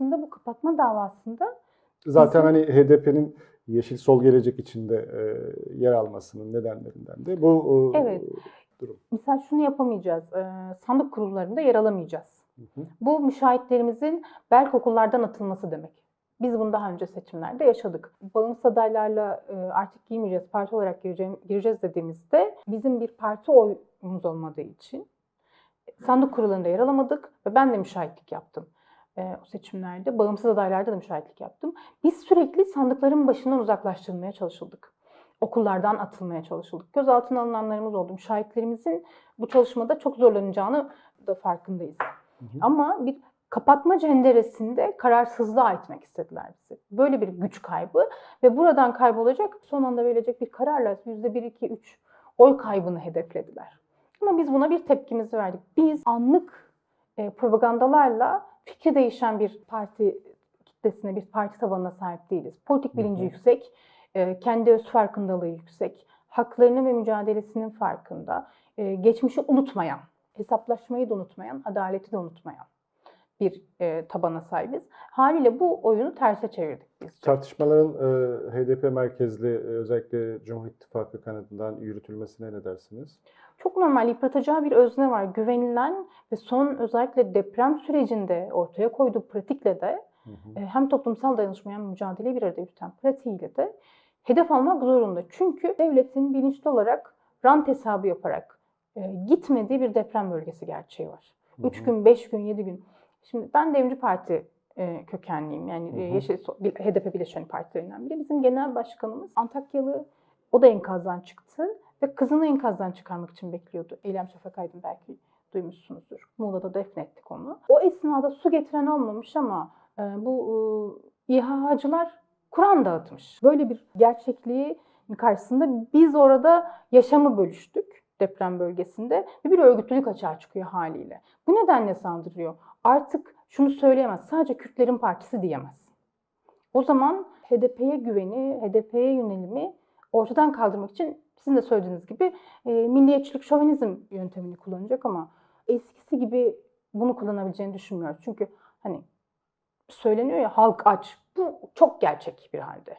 aslında bu kapatma davasında Zaten Bizim- hani HDP'nin Yeşil Sol Gelecek içinde e, yer almasının nedenlerinden de bu e, Evet. durum. mesela şunu yapamayacağız. e, sandık kurullarında yer alamayacağız. Hı hı. Bu müşahitlerimizin belki okullardan atılması demek. Biz bunu daha önce seçimlerde yaşadık. Bağımsız adaylarla e, artık giymeyeceğiz, parti olarak gireceğim, gireceğiz dediğimizde bizim bir parti oyumuz olmadığı için sandık kurullarında yer alamadık ve ben de müşahitlik yaptım e, o seçimlerde. Bağımsız adaylarda da müşahitlik yaptım. Biz sürekli sandıkların başından uzaklaştırılmaya çalışıldık. Okullardan atılmaya çalışıldık. Gözaltına alınanlarımız oldu. Müşahitlerimizin bu çalışmada çok zorlanacağını da farkındayız. Hı hı. Ama bir kapatma cenderesinde kararsızlığa itmek istediler bizi. Böyle bir güç kaybı ve buradan kaybolacak son anda verilecek bir kararla %1, 2, 3 oy kaybını hedeflediler. Ama biz buna bir tepkimizi verdik. Biz anlık e, propagandalarla fikri değişen bir parti kitlesine, bir parti tabanına sahip değiliz. Politik bilinci Hı hı. yüksek, e, kendi öz farkındalığı yüksek, haklarının ve mücadelesinin farkında, e, geçmişi unutmayan, hesaplaşmayı da unutmayan, adaleti de unutmayan bir e, tabana sahibiz. Haliyle bu oyunu terse çevirdik. Tartışmaların e, HDP merkezli e, özellikle Cumhur İttifakı kanadından yürütülmesine ne dersiniz? Çok normal yıpratacağı bir özne var. Güvenilen ve son özellikle deprem sürecinde ortaya koyduğu pratikle de Hı hı. e, hem toplumsal dayanışma hem mücadeleyi bir arada yürüten pratiğiyle de hedef almak zorunda. Çünkü devletin bilinçli olarak rant hesabı yaparak e, gitmediği bir deprem bölgesi gerçeği var. Hı 3 hı. gün, 5 gün, 7 gün. Şimdi ben Devrimci Parti e, kökenliyim. Yani Hı e, hı. Yeşil HDP bileşeni partilerinden biri. Bizim genel başkanımız Antakyalı. O da enkazdan çıktı ve kızını enkazdan çıkarmak için bekliyordu. Eylem Şafak Aydın belki duymuşsunuzdur. Muğla'da defnettik onu. O esnada su getiren olmamış ama e, bu e, İHA'cılar Kur'an dağıtmış. Böyle bir gerçekliği karşısında biz orada yaşamı bölüştük deprem bölgesinde ve bir örgütlülük açığa çıkıyor haliyle. Bu nedenle saldırıyor. Artık şunu söyleyemez, sadece Kürtlerin partisi diyemez. O zaman HDP'ye güveni, HDP'ye yönelimi ortadan kaldırmak için sizin de söylediğiniz gibi e, milliyetçilik, şovenizm yöntemini kullanacak ama eskisi gibi bunu kullanabileceğini düşünmüyoruz. Çünkü hani söyleniyor ya halk aç. Bu çok gerçek bir halde.